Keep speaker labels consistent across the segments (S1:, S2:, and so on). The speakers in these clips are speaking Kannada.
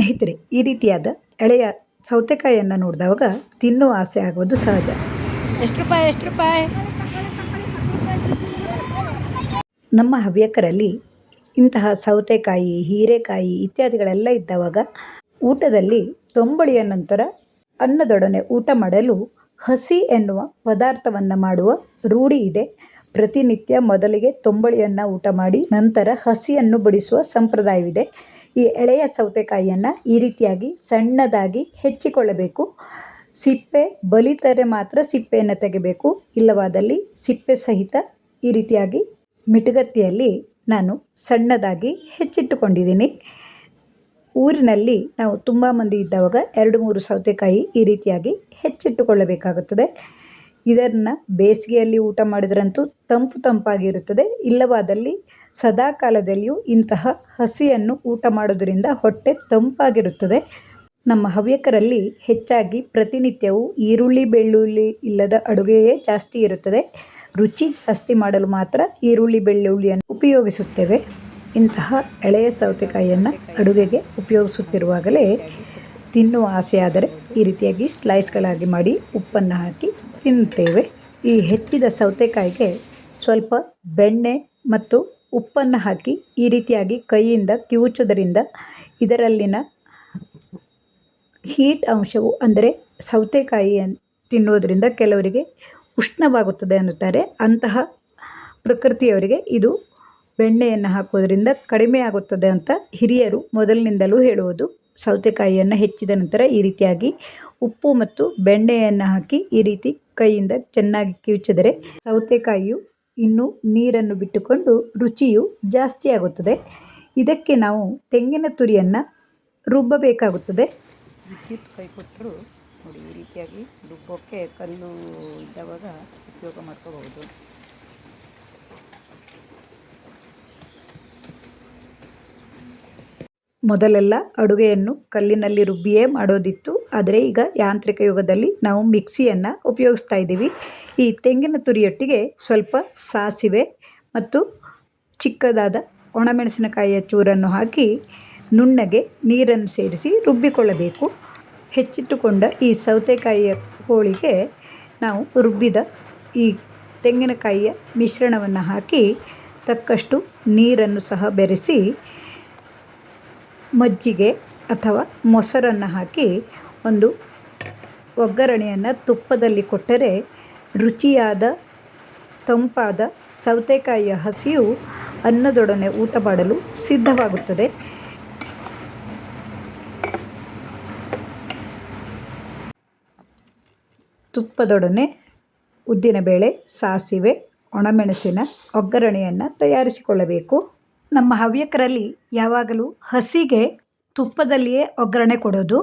S1: ಸ್ನೇಹಿತರೆ ಈ ರೀತಿಯಾದ ಎಳೆಯ ಸೌತೆಕಾಯಿಯನ್ನು ನೋಡಿದಾಗ ತಿನ್ನೋ ಆಸೆ ಆಗೋದು ಸಹಜ.
S2: ಎಷ್ಟು ರೂಪಾಯಿ ಎಷ್ಟು ರೂಪಾಯಿ?
S1: ನಮ್ಮ ಹವ್ಯಕರಲ್ಲಿ ಇಂತಹ ಸೌತೆಕಾಯಿ ಹೀರೆಕಾಯಿ ಇತ್ಯಾದಿಗಳೆಲ್ಲ ಇದ್ದಾಗ ಊಟದಲ್ಲಿ ತೊಂಬಳಿಯ ನಂತರ ಅನ್ನದೊಡನೆ ಊಟ ಮಾಡಲು ಹಸಿ ಎನ್ನುವ ಪದಾರ್ಥವನ್ನು ಮಾಡುವ ರೂಢಿ ಇದೆ. ಪ್ರತಿನಿತ್ಯ ಮೊದಲಿಗೆ ತೊಂಬಳಿಯನ್ನು ಊಟ ಮಾಡಿ ನಂತರ ಹಸಿಯನ್ನು ಬಡಿಸುವ ಸಂಪ್ರದಾಯವಿದೆ. ಈ ಎಳೆಯ ಸೌತೆಕಾಯಿಯನ್ನು ಈ ರೀತಿಯಾಗಿ ಸಣ್ಣದಾಗಿ ಹೆಚ್ಚಿಕೊಳ್ಳಬೇಕು. ಸಿಪ್ಪೆ ಬಲಿತರೆ ಮಾತ್ರ ಸಿಪ್ಪೆಯನ್ನು ತೆಗೆಬೇಕು. ಇಲ್ಲವಾದಲ್ಲಿ ಸಿಪ್ಪೆ ಸಹಿತ ಈ ರೀತಿಯಾಗಿ ಮಿಟಗತ್ತಿಯಲ್ಲಿ ನಾನು ಸಣ್ಣದಾಗಿ ಹೆಚ್ಚಿಟ್ಟುಕೊಂಡಿದ್ದೀನಿ. ಊರಿನಲ್ಲಿ ನಾವು ತುಂಬ ಮಂದಿ ಇದ್ದಾಗ ಎರಡು ಮೂರು ಸೌತೆಕಾಯಿ ಈ ರೀತಿಯಾಗಿ ಹೆಚ್ಚಿಟ್ಟುಕೊಳ್ಳಬೇಕಾಗುತ್ತದೆ. ಇದನ್ನು ಬೇಸಿಗೆಯಲ್ಲಿ ಊಟ ಮಾಡಿದ್ರಂತೂ ತಂಪು ತಂಪಾಗಿರುತ್ತದೆ. ಇಲ್ಲವಾದಲ್ಲಿ ಸದಾ ಕಾಲದಲ್ಲಿಯೂ ಇಂತಹ ಹಸಿಯನ್ನು ಊಟ ಮಾಡೋದರಿಂದ ಹೊಟ್ಟೆ ತಂಪಾಗಿರುತ್ತದೆ. ನಮ್ಮ ಹವ್ಯಕರಲ್ಲಿ ಹೆಚ್ಚಾಗಿ ಪ್ರತಿನಿತ್ಯವೂ ಈರುಳ್ಳಿ, ಬೆಳ್ಳುಳ್ಳಿ ಇಲ್ಲದ ಅಡುಗೆಯೇ ಜಾಸ್ತಿ ಇರುತ್ತದೆ. ರುಚಿ ಜಾಸ್ತಿ ಮಾಡಲು ಮಾತ್ರ ಈರುಳ್ಳಿ, ಬೆಳ್ಳುಳ್ಳಿಯನ್ನು ಉಪಯೋಗಿಸುತ್ತೇವೆ. ಇಂತಹ ಎಳೆಯ ಸೌತೆಕಾಯಿಯನ್ನು ಅಡುಗೆಗೆ ಉಪಯೋಗಿಸುತ್ತಿರುವಾಗಲೇ ತಿನ್ನುವ ಆಸೆಯಾದರೆ ಈ ರೀತಿಯಾಗಿ ಸ್ಲೈಸ್ಗಳಾಗಿ ಮಾಡಿ ಉಪ್ಪನ್ನು ಹಾಕಿ ತಿನ್ನುತ್ತೇವೆ. ಈ ಹೆಚ್ಚಿದ ಸೌತೆಕಾಯಿಗೆ ಸ್ವಲ್ಪ ಬೆಣ್ಣೆ ಮತ್ತು ಉಪ್ಪನ್ನು ಹಾಕಿ ಈ ರೀತಿಯಾಗಿ ಕೈಯಿಂದ ಕಿವುಚೋದರಿಂದ ಇದರಲ್ಲಿನ ಹೀಟ್ ಅಂಶವು ಅಂದರೆ ಸೌತೆಕಾಯಿಯನ್ನು ತಿನ್ನೋದರಿಂದ ಕೆಲವರಿಗೆ ಉಷ್ಣವಾಗುತ್ತದೆ ಅನ್ನುತ್ತಾರೆ. ಅಂತಹ ಪ್ರಕೃತಿಯವರಿಗೆ ಇದು ಬೆಣ್ಣೆಯನ್ನು ಹಾಕೋದರಿಂದ ಕಡಿಮೆ ಆಗುತ್ತದೆ ಅಂತ ಹಿರಿಯರು ಮೊದಲಿನಿಂದಲೂ ಹೇಳುವುದು. ಸೌತೆಕಾಯಿಯನ್ನು ಹೆಚ್ಚಿದ ನಂತರ ಈ ರೀತಿಯಾಗಿ ಉಪ್ಪು ಮತ್ತು ಬೆಣ್ಣೆಯನ್ನು ಹಾಕಿ ಈ ರೀತಿ ಕೈಯಿಂದ ಚೆನ್ನಾಗಿ ಕಿವುಚಿದರೆ ಸೌತೆಕಾಯಿಯು ಇನ್ನೂ ನೀರನ್ನು ಬಿಟ್ಟುಕೊಂಡು ರುಚಿಯು ಜಾಸ್ತಿ ಆಗುತ್ತದೆ. ಇದಕ್ಕೆ ನಾವು ತೆಂಗಿನ ತುರಿಯನ್ನು ರುಬ್ಬಬೇಕಾಗುತ್ತದೆ.
S2: ವಿದ್ಯುತ್ ಕೈ ಕೊಟ್ಟರು ನೋಡಿ ಈ ರೀತಿಯಾಗಿ ರುಬ್ಬೋಕ್ಕೆ ಕಲ್ಲು ಇದ್ದವಾಗ ಉಪಯೋಗ ಮಾಡ್ಕೋಬಹುದು.
S1: ಮೊದಲೆಲ್ಲ ಅಡುಗೆಯನ್ನು ಕಲ್ಲಿನಲ್ಲಿ ರುಬ್ಬಿಯೇ ಮಾಡೋದಿತ್ತು. ಆದರೆ ಈಗ ಯಾಂತ್ರಿಕ ಯುಗದಲ್ಲಿ ನಾವು ಮಿಕ್ಸಿಯನ್ನು ಉಪಯೋಗಿಸ್ತಾ ಇದ್ದೀವಿ. ಈ ತೆಂಗಿನ ತುರಿಯೊಟ್ಟಿಗೆ ಸ್ವಲ್ಪ ಸಾಸಿವೆ ಮತ್ತು ಚಿಕ್ಕದಾದ ಒಣಮೆಣಸಿನಕಾಯಿಯ ಚೂರನ್ನು ಹಾಕಿ ನುಣ್ಣಗೆ ನೀರನ್ನು ಸೇರಿಸಿ ರುಬ್ಬಿಕೊಳ್ಳಬೇಕು. ಹೆಚ್ಚಿಟ್ಟುಕೊಂಡ ಈ ಸೌತೆಕಾಯಿಯ ಹೋಳಿಗೆ ನಾವು ರುಬ್ಬಿದ ಈ ತೆಂಗಿನಕಾಯಿಯ ಮಿಶ್ರಣವನ್ನು ಹಾಕಿ ತಕ್ಕಷ್ಟು ನೀರನ್ನು ಸಹ ಬೆರೆಸಿ ಮಜ್ಜಿಗೆ ಅಥವಾ ಮೊಸರನ್ನು ಹಾಕಿ ಒಂದು ಒಗ್ಗರಣೆಯನ್ನು ತುಪ್ಪದಲ್ಲಿ ಕೊಟ್ಟರೆ ರುಚಿಯಾದ, ತಂಪಾದ ಸೌತೆಕಾಯಿಯ ಹಸಿಯು ಅನ್ನದೊಡನೆ ಊಟ ಮಾಡಲು ಸಿದ್ಧವಾಗುತ್ತದೆ. ತುಪ್ಪದೊಡನೆ ಉದ್ದಿನಬೇಳೆ, ಸಾಸಿವೆ, ಒಣಮೆಣಸಿನ ಒಗ್ಗರಣೆಯನ್ನು ತಯಾರಿಸಿಕೊಳ್ಳಬೇಕು. ನಮ್ಮ ಹವ್ಯಕರಲ್ಲಿ ಯಾವಾಗಲೂ ಹಸಿಗೆ ತುಪ್ಪದಲ್ಲಿಯೇ ಒಗ್ಗರಣೆ ಕೊಡೋದು.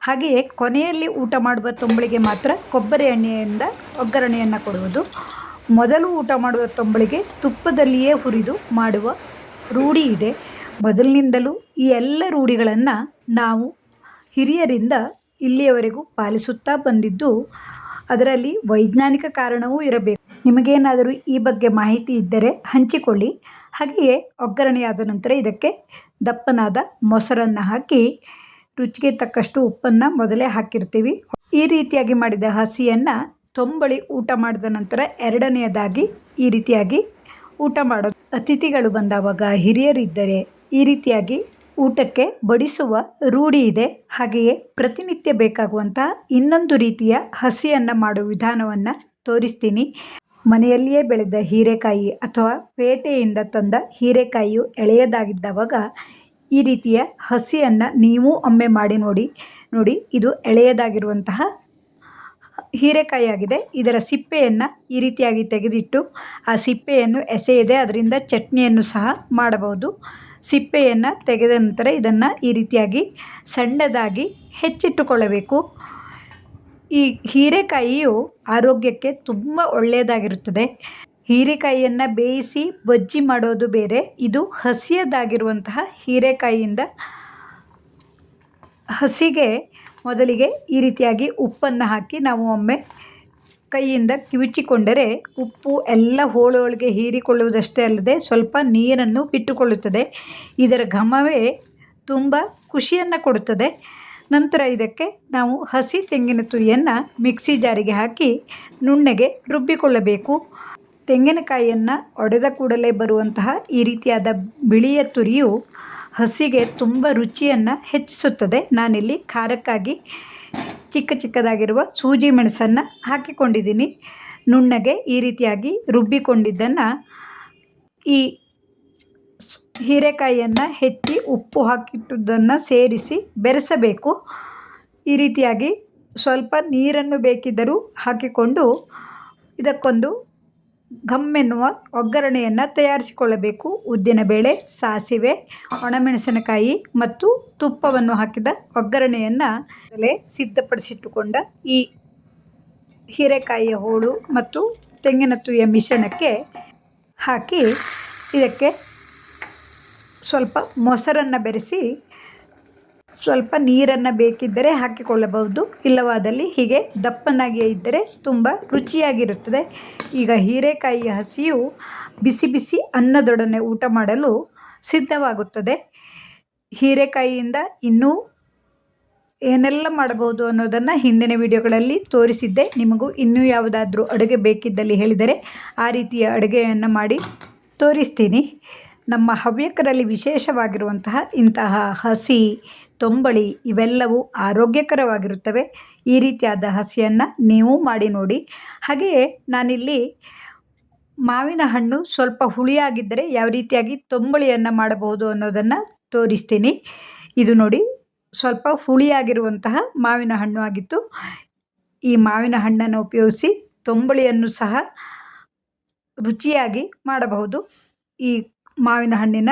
S1: ಹಾಗೆಯೇ ಕೊನೆಯಲ್ಲಿ ಊಟ ಮಾಡುವ ತೊಂಬಳಿಗೆ ಮಾತ್ರ ಕೊಬ್ಬರಿ ಎಣ್ಣೆಯಿಂದ ಒಗ್ಗರಣೆಯನ್ನು ಕೊಡುವುದು. ಮೊದಲು ಊಟ ಮಾಡುವ ತೊಂಬಳಿಗೆ ತುಪ್ಪದಲ್ಲಿಯೇ ಹುರಿದು ಮಾಡುವ ರೂಢಿ ಇದೆ. ಮೊದಲಿನಿಂದಲೂ ಈ ಎಲ್ಲ ರೂಢಿಗಳನ್ನು ನಾವು ಹಿರಿಯರಿಂದ ಇಲ್ಲಿಯವರೆಗೂ ಪಾಲಿಸುತ್ತಾ ಬಂದಿದ್ದು, ಅದರಲ್ಲಿ ವೈಜ್ಞಾನಿಕ ಕಾರಣವೂ ಇರಬೇಕು. ನಿಮಗೇನಾದರೂ ಈ ಬಗ್ಗೆ ಮಾಹಿತಿ ಇದ್ದರೆ ಹಂಚಿಕೊಳ್ಳಿ. ಹಾಗೆಯೇ ಒಗ್ಗರಣೆಯಾದ ನಂತರ ಇದಕ್ಕೆ ದಪ್ಪನಾದ ಮೊಸರನ್ನು ಹಾಕಿ, ರುಚಿಗೆ ತಕ್ಕಷ್ಟು ಉಪ್ಪನ್ನು ಮೊದಲೇ ಹಾಕಿರ್ತೀವಿ. ಈ ರೀತಿಯಾಗಿ ಮಾಡಿದ ಹಸಿಯನ್ನು ತೊಂಬಳಿ ಊಟ ಮಾಡಿದ ನಂತರ ಎರಡನೆಯದಾಗಿ ಈ ರೀತಿಯಾಗಿ ಊಟ ಮಾಡೋದು. ಅತಿಥಿಗಳು ಬಂದಾವಾಗ ಹಿರಿಯರಿದ್ದರೆ ಈ ರೀತಿಯಾಗಿ ಊಟಕ್ಕೆ ಬಡಿಸುವ ರೂಢಿ ಇದೆ. ಹಾಗೆಯೇ ಪ್ರತಿನಿತ್ಯ ಬೇಕಾಗುವಂತಹ ಇನ್ನೊಂದು ರೀತಿಯ ಹಸಿಯನ್ನು ಮಾಡುವ ವಿಧಾನವನ್ನು ತೋರಿಸ್ತೀನಿ. ಮನೆಯಲ್ಲಿಯೇ ಬೆಳೆದ ಹೀರೆಕಾಯಿ ಅಥವಾ ಪೇಟೆಯಿಂದ ತಂದ ಹೀರೆಕಾಯಿಯು ಎಳೆಯದಾಗಿದ್ದವಾಗ ಈ ರೀತಿಯ ಹಸಿಯನ್ನು ನೀವು ಒಮ್ಮೆ ಮಾಡಿ ನೋಡಿ ನೋಡಿ. ಇದು ಎಳೆಯದಾಗಿರುವಂತಹ ಹೀರೆಕಾಯಿಯಾಗಿದೆ. ಇದರ ಸಿಪ್ಪೆಯನ್ನು ಈ ರೀತಿಯಾಗಿ ತೆಗೆದಿಟ್ಟು ಆ ಸಿಪ್ಪೆಯನ್ನು ಎಸೆಯದೆ ಅದರಿಂದ ಚಟ್ನಿಯನ್ನು ಸಹ ಮಾಡಬಹುದು. ಸಿಪ್ಪೆಯನ್ನು ತೆಗೆದ ನಂತರ ಇದನ್ನು ಈ ರೀತಿಯಾಗಿ ಸಣ್ಣದಾಗಿ ಹೆಚ್ಚಿಟ್ಟುಕೊಳ್ಳಬೇಕು. ಈ ಹೀರೆಕಾಯಿಯು ಆರೋಗ್ಯಕ್ಕೆ ತುಂಬ ಒಳ್ಳೆಯದಾಗಿರುತ್ತದೆ. ಹೀರೆಕಾಯಿಯನ್ನು ಬೇಯಿಸಿ ಬಜ್ಜಿ ಮಾಡೋದು ಬೇರೆ. ಇದು ಹಸಿಯದಾಗಿರುವಂತಹ ಹೀರೆಕಾಯಿಯಿಂದ ಹಸಿಗೆ ಮೊದಲಿಗೆ ಈ ರೀತಿಯಾಗಿ ಉಪ್ಪನ್ನು ಹಾಕಿ ನಾವು ಒಮ್ಮೆ ಕೈಯಿಂದ ಕಿವುಚಿಕೊಂಡರೆ ಉಪ್ಪು ಎಲ್ಲ ಹೋಳೊಳಗೆ ಹೀರಿಕೊಳ್ಳುವುದಷ್ಟೇ ಅಲ್ಲದೆ ಸ್ವಲ್ಪ ನೀರನ್ನು ಬಿಟ್ಟುಕೊಳ್ಳುತ್ತದೆ. ಇದರ ಘಮವೇ ತುಂಬ ಖುಷಿಯನ್ನು ಕೊಡುತ್ತದೆ. ನಂತರ ಇದಕ್ಕೆ ನಾವು ಹಸಿ ತೆಂಗಿನ ತುರಿಯನ್ನು ಮಿಕ್ಸಿ ಜಾರಿಗೆ ಹಾಕಿ ನುಣ್ಣಗೆ ರುಬ್ಬಿಕೊಳ್ಳಬೇಕು. ತೆಂಗಿನಕಾಯಿಯನ್ನು ಒಡೆದ ಕೂಡಲೇ ಬರುವಂತಹ ಈ ರೀತಿಯಾದ ಬಿಳಿಯ ತುರಿಯು ಹಸಿಗೆ ತುಂಬ ರುಚಿಯನ್ನು ಹೆಚ್ಚಿಸುತ್ತದೆ. ನಾನಿಲ್ಲಿ ಖಾರಕ್ಕಾಗಿ ಚಿಕ್ಕ ಚಿಕ್ಕದಾಗಿರುವ ಸೂಜಿ ಮೆಣಸನ್ನು ಹಾಕಿಕೊಂಡಿದ್ದೀನಿ. ನುಣ್ಣಗೆ ಈ ರೀತಿಯಾಗಿ ರುಬ್ಬಿಕೊಂಡಿದ್ದನ್ನು ಈ ಹೀರೆಕಾಯಿಯನ್ನು ಹೆಚ್ಚಿ ಉಪ್ಪು ಹಾಕಿಟ್ಟದ್ದನ್ನು ಸೇರಿಸಿ ಬೆರೆಸಬೇಕು. ಈ ರೀತಿಯಾಗಿ ಸ್ವಲ್ಪ ನೀರನ್ನು ಬೇಕಿದ್ದರೂ ಹಾಕಿಕೊಂಡು ಇದಕ್ಕೊಂದು ಘಮ್ಮೆನ್ನುವ ಒಗ್ಗರಣೆಯನ್ನು ತಯಾರಿಸಿಕೊಳ್ಳಬೇಕು. ಉದ್ದಿನಬೇಳೆ ಸಾಸಿವೆ, ಒಣಮೆಣಸಿನಕಾಯಿ ಮತ್ತು ತುಪ್ಪವನ್ನು ಹಾಕಿದ ಒಗ್ಗರಣೆಯನ್ನು ಸಿದ್ಧಪಡಿಸಿಟ್ಟುಕೊಂಡ ಈ ಹೀರೆಕಾಯಿಯ ಹೋಳು ಮತ್ತು ತೆಂಗಿನ ತುರಿಯ ಮಿಶ್ರಣಕ್ಕೆ ಹಾಕಿ ಇದಕ್ಕೆ ಸ್ವಲ್ಪ ಮೊಸರನ್ನು ಬೆರೆಸಿ ಸ್ವಲ್ಪ ನೀರನ್ನು ಬೇಕಿದ್ದರೆ ಹಾಕಿಕೊಳ್ಳಬಹುದು. ಇಲ್ಲವಾದಲ್ಲಿ ಹೀಗೆ ದಪ್ಪನಾಗಿಯೇ ಇದ್ದರೆ ತುಂಬ ರುಚಿಯಾಗಿರುತ್ತದೆ. ಈಗ ಹೀರೆಕಾಯಿಯ ಹಸಿಯು ಬಿಸಿ ಬಿಸಿ ಅನ್ನದೊಡನೆ ಊಟ ಮಾಡಲು ಸಿದ್ಧವಾಗುತ್ತದೆ. ಹೀರೆಕಾಯಿಯಿಂದ ಇನ್ನೂ ಏನೆಲ್ಲ ಮಾಡಬಹುದು ಅನ್ನೋದನ್ನು ಹಿಂದಿನ ವಿಡಿಯೋಗಳಲ್ಲಿ ತೋರಿಸಿದ್ದೆ. ನಿಮಗೂ ಇನ್ನೂ ಯಾವುದಾದ್ರೂ ಅಡುಗೆ ಬೇಕಿದ್ದಲ್ಲಿ ಹೇಳಿದರೆ ಆ ರೀತಿಯ ಅಡುಗೆಯನ್ನು ಮಾಡಿ ತೋರಿಸ್ತೀನಿ. ನಮ್ಮ ಹವ್ಯಕರಲ್ಲಿ ವಿಶೇಷವಾಗಿರುವಂತಹ ಇಂತಹ ಹಸಿ, ತೊಂಬಳಿ ಇವೆಲ್ಲವೂ ಆರೋಗ್ಯಕರವಾಗಿರುತ್ತವೆ. ಈ ರೀತಿಯಾದ ಹಸಿಯನ್ನು ನೀವು ಮಾಡಿ ನೋಡಿ. ಹಾಗೆಯೇ ನಾನಿಲ್ಲಿ ಮಾವಿನ ಹಣ್ಣು ಸ್ವಲ್ಪ ಹುಳಿಯಾಗಿದ್ದರೆ ಯಾವ ರೀತಿಯಾಗಿ ತೊಂಬಳಿಯನ್ನು ಮಾಡಬಹುದು ಅನ್ನೋದನ್ನು ತೋರಿಸ್ತೀನಿ. ಇದು ನೋಡಿ, ಸ್ವಲ್ಪ ಹುಳಿಯಾಗಿರುವಂತಹ ಮಾವಿನ ಹಣ್ಣು ಆಗಿತ್ತು. ಈ ಮಾವಿನ ಹಣ್ಣನ್ನು ಉಪಯೋಗಿಸಿ ತೊಂಬಳಿಯನ್ನು ಸಹ ರುಚಿಯಾಗಿ ಮಾಡಬಹುದು. ಈ ಮಾವಿನ ಹಣ್ಣಿನ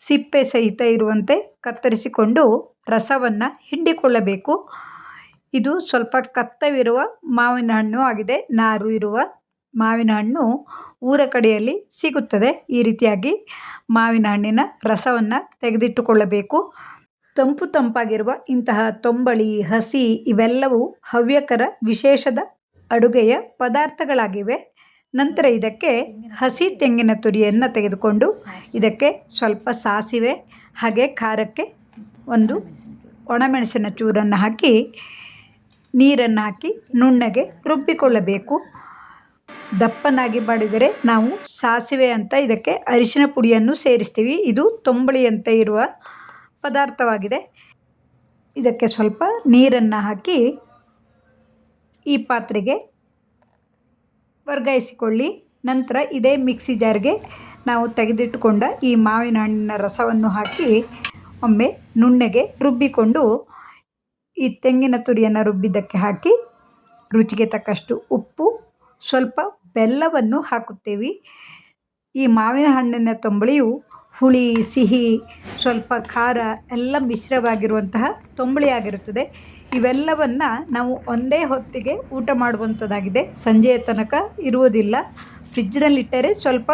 S1: ಸಿಪ್ಪೆ ಸಹಿತ ಇರುವಂತೆ ಕತ್ತರಿಸಿಕೊಂಡು ರಸವನ್ನು ಹಿಂಡಿಕೊಳ್ಳಬೇಕು. ಇದು ಸ್ವಲ್ಪ ಕತ್ತವಿರುವ ಮಾವಿನ ಹಣ್ಣು ಆಗಿದೆ. ನಾರು ಇರುವ ಮಾವಿನ ಹಣ್ಣು ಊರ ಕಡೆಯಲ್ಲಿ ಸಿಗುತ್ತದೆ. ಈ ರೀತಿಯಾಗಿ ಮಾವಿನ ಹಣ್ಣಿನ ರಸವನ್ನು ತೆಗೆದಿಟ್ಟುಕೊಳ್ಳಬೇಕು. ತಂಪು ತಂಪಾಗಿರುವ ಇಂತಹ ತೊಂಬಳಿ, ಹಸಿ ಇವೆಲ್ಲವೂ ಹವ್ಯಕರ ವಿಶೇಷದ ಅಡುಗೆಯ ಪದಾರ್ಥಗಳಾಗಿವೆ. ನಂತರ ಇದಕ್ಕೆ ಹಸಿ ತೆಂಗಿನ ತುರಿಯನ್ನು ತೆಗೆದುಕೊಂಡು ಇದಕ್ಕೆ ಸ್ವಲ್ಪ ಸಾಸಿವೆ, ಹಾಗೆ ಖಾರಕ್ಕೆ ಒಂದು ಒಣಮೆಣಸಿನ ಚೂರನ್ನು ಹಾಕಿ, ನೀರನ್ನು ಹಾಕಿ ನುಣ್ಣಗೆ ರುಬ್ಬಿಕೊಳ್ಳಬೇಕು. ದಪ್ಪನಾಗಿ ಮಾಡಿದರೆ ನಾವು ಸಾಸಿವೆ ಅಂತ ಇದಕ್ಕೆ ಅರಿಶಿನ ಪುಡಿಯನ್ನು ಸೇರಿಸ್ತೀವಿ. ಇದು ತೊಂಬಳಿಯಂತೆ ಇರುವ ಪದಾರ್ಥವಾಗಿದೆ. ಇದಕ್ಕೆ ಸ್ವಲ್ಪ ನೀರನ್ನು ಹಾಕಿ ಈ ಪಾತ್ರೆಗೆ ವರ್ಗಾಯಿಸಿಕೊಳ್ಳಿ. ನಂತರ ಇದೇ ಮಿಕ್ಸಿ ಜಾರ್ಗೆ ನಾವು ತೆಗೆದಿಟ್ಟುಕೊಂಡ ಈ ಮಾವಿನ ಹಣ್ಣಿನ ರಸವನ್ನು ಹಾಕಿ ಒಮ್ಮೆ ನುಣ್ಣಗೆ ರುಬ್ಬಿಕೊಂಡು ಈ ತೆಂಗಿನ ತುರಿಯನ್ನು ರುಬ್ಬಿದ್ದಕ್ಕೆ ಹಾಕಿ ರುಚಿಗೆ ತಕ್ಕಷ್ಟು ಉಪ್ಪು, ಸ್ವಲ್ಪ ಬೆಲ್ಲವನ್ನು ಹಾಕುತ್ತೇವೆ. ಈ ಮಾವಿನ ಹಣ್ಣಿನ ತೊಂಬಳಿಯು ಹುಳಿ, ಸಿಹಿ, ಸ್ವಲ್ಪ ಖಾರ ಎಲ್ಲ ಮಿಶ್ರವಾಗಿರುವಂತಹ ತೊಂಬಳಿಯಾಗಿರುತ್ತದೆ ಇವೆಲ್ಲವನ್ನು ನಾವು ಒಂದೇ ಹೊತ್ತಿಗೆ ಊಟ ಮಾಡುವಂಥದ್ದಾಗಿದೆ ಸಂಜೆಯ ತನಕ ಇರುವುದಿಲ್ಲ. ಫ್ರಿಜ್ನಲ್ಲಿಟ್ಟರೆ ಸ್ವಲ್ಪ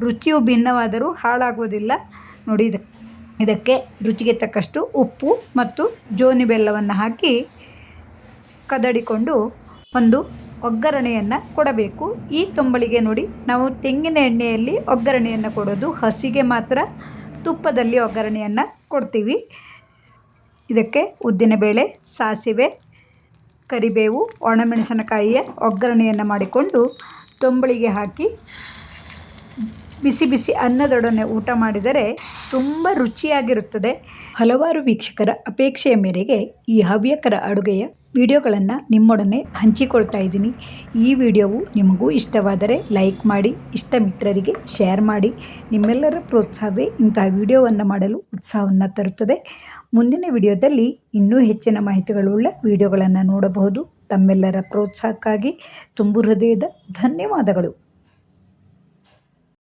S1: ರುಚಿಯು ಭಿನ್ನವಾದರೂ ಹಾಳಾಗುವುದಿಲ್ಲ. ನೋಡಿ ಇದು. ಇದಕ್ಕೆ ರುಚಿಗೆ ತಕ್ಕಷ್ಟು ಉಪ್ಪು ಮತ್ತು ಜೋನಿ ಬೆಲ್ಲವನ್ನು ಹಾಕಿ ಕದಡಿಕೊಂಡು ಒಂದು ಒಗ್ಗರಣೆಯನ್ನು ಕೊಡಬೇಕು. ಈ ತೊಂಬಳಿಗೆ ನೋಡಿ, ನಾವು ತೆಂಗಿನ ಎಣ್ಣೆಯಲ್ಲಿ ಒಗ್ಗರಣೆಯನ್ನು ಕೊಡೋದು. ಹಸಿಗೆ ಮಾತ್ರ ತುಪ್ಪದಲ್ಲಿ ಒಗ್ಗರಣೆಯನ್ನು ಕೊಡ್ತೀವಿ. ಇದಕ್ಕೆ ಉದ್ದಿನಬೇಳೆ ಸಾಸಿವೆ, ಕರಿಬೇವು, ಒಣಮೆಣಸಿನಕಾಯಿಯ ಒಗ್ಗರಣೆಯನ್ನು ಮಾಡಿಕೊಂಡು ತೊಂಬಳಿಗೆ ಹಾಕಿ ಬಿಸಿ ಬಿಸಿ ಅನ್ನದೊಡನೆ ಊಟ ಮಾಡಿದರೆ ತುಂಬ ರುಚಿಯಾಗಿರುತ್ತದೆ. ಹಲವಾರು ವೀಕ್ಷಕರ ಅಪೇಕ್ಷೆಯ ಮೇರೆಗೆ ಈ ಹವ್ಯಕರ ಅಡುಗೆಯ ವಿಡಿಯೋಗಳನ್ನು ನಿಮ್ಮೊಡನೆ ಹಂಚಿಕೊಳ್ತಾ ಇದ್ದೀನಿ. ಈ ವಿಡಿಯೋವು ನಿಮಗೂ ಇಷ್ಟವಾದರೆ ಲೈಕ್ ಮಾಡಿ ಇಷ್ಟ ಮಿತ್ರರಿಗೆ ಶೇರ್ ಮಾಡಿ, ನಿಮ್ಮೆಲ್ಲರ ಪ್ರೋತ್ಸಾಹವೇ ಇಂತಹ ವಿಡಿಯೋವನ್ನು ಮಾಡಲು ಉತ್ಸಾಹವನ್ನು ತರುತ್ತದೆ. ಮುಂದಿನ ವಿಡಿಯೋದಲ್ಲಿ ಇನ್ನೂ ಹೆಚ್ಚಿನ ಮಾಹಿತಿಗಳುಳ್ಳ ವಿಡಿಯೋಗಳನ್ನು ನೋಡಬಹುದು. ತಮ್ಮೆಲ್ಲರ ಪ್ರೋತ್ಸಾಹಕ್ಕಾಗಿ ತುಂಬು ಹೃದಯದ ಧನ್ಯವಾದಗಳು.